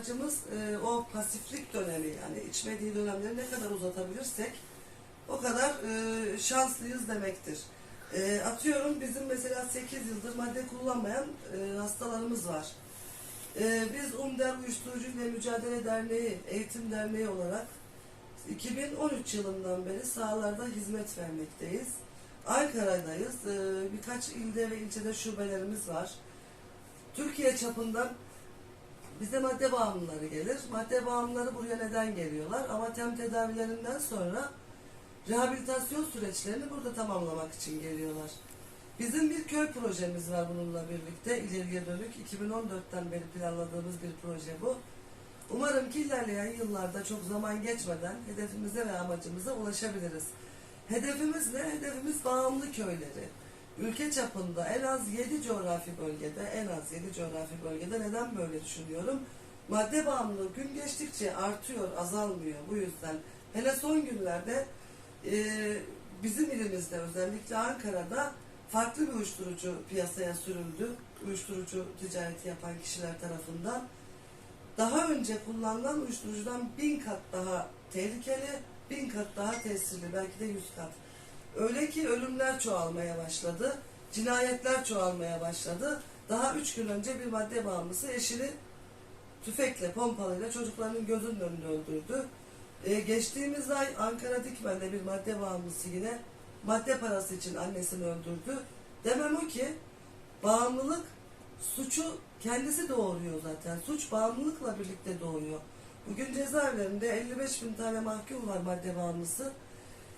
amacımız e, o pasiflik dönemi yani içmediği dönemleri ne kadar uzatabilirsek o kadar e, şanslıyız demektir. E, atıyorum bizim mesela 8 yıldır madde kullanmayan e, hastalarımız var. E, biz UMDER Uyuşturucu ile Mücadele Derneği, Eğitim Derneği olarak 2013 yılından beri sahalarda hizmet vermekteyiz. Ankara'dayız. E, birkaç ilde ve ilçede şubelerimiz var. Türkiye çapından bize madde bağımlıları gelir. Madde bağımlıları buraya neden geliyorlar? Ama tem tedavilerinden sonra rehabilitasyon süreçlerini burada tamamlamak için geliyorlar. Bizim bir köy projemiz var bununla birlikte. ileriye dönük 2014'ten beri planladığımız bir proje bu. Umarım ki ilerleyen yıllarda çok zaman geçmeden hedefimize ve amacımıza ulaşabiliriz. Hedefimiz ne? Hedefimiz bağımlı köyleri. Ülke çapında en az 7 coğrafi bölgede, en az 7 coğrafi bölgede neden böyle düşünüyorum? Madde bağımlılığı gün geçtikçe artıyor, azalmıyor. Bu yüzden hele son günlerde e, bizim ilimizde özellikle Ankara'da farklı bir uyuşturucu piyasaya sürüldü. Uyuşturucu ticareti yapan kişiler tarafından. Daha önce kullanılan uyuşturucudan bin kat daha tehlikeli, bin kat daha tesirli, belki de yüz kat. Öyle ki ölümler çoğalmaya başladı, cinayetler çoğalmaya başladı. Daha üç gün önce bir madde bağımlısı eşini tüfekle, pompalıyla çocuklarının gözünün önünde öldürdü. Ee, geçtiğimiz ay Ankara Dikmen'de bir madde bağımlısı yine madde parası için annesini öldürdü. Demem o ki bağımlılık suçu kendisi doğuruyor zaten. Suç bağımlılıkla birlikte doğuyor. Bugün cezaevlerinde 55 bin tane mahkum var madde bağımlısı.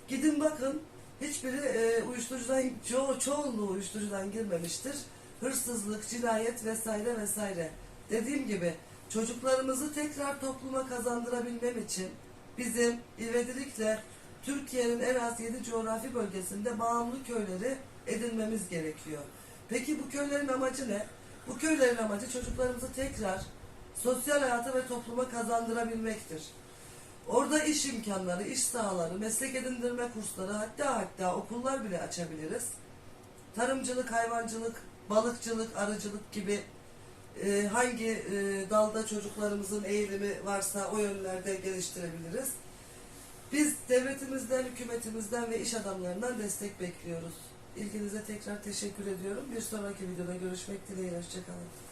Gidin bakın hiçbiri e, uyuşturucudan, ço çoğunluğu uyuşturucudan girmemiştir. Hırsızlık, cinayet vesaire vesaire. Dediğim gibi çocuklarımızı tekrar topluma kazandırabilmem için bizim ivedilikle Türkiye'nin en az 7 coğrafi bölgesinde bağımlı köyleri edinmemiz gerekiyor. Peki bu köylerin amacı ne? Bu köylerin amacı çocuklarımızı tekrar sosyal hayata ve topluma kazandırabilmektir. Orada iş imkanları, iş sahaları, meslek edindirme kursları hatta hatta okullar bile açabiliriz. Tarımcılık, hayvancılık, balıkçılık, arıcılık gibi e, hangi e, dalda çocuklarımızın eğilimi varsa o yönlerde geliştirebiliriz. Biz devletimizden, hükümetimizden ve iş adamlarından destek bekliyoruz. İlginize tekrar teşekkür ediyorum. Bir sonraki videoda görüşmek dileğiyle. Hoşçakalın.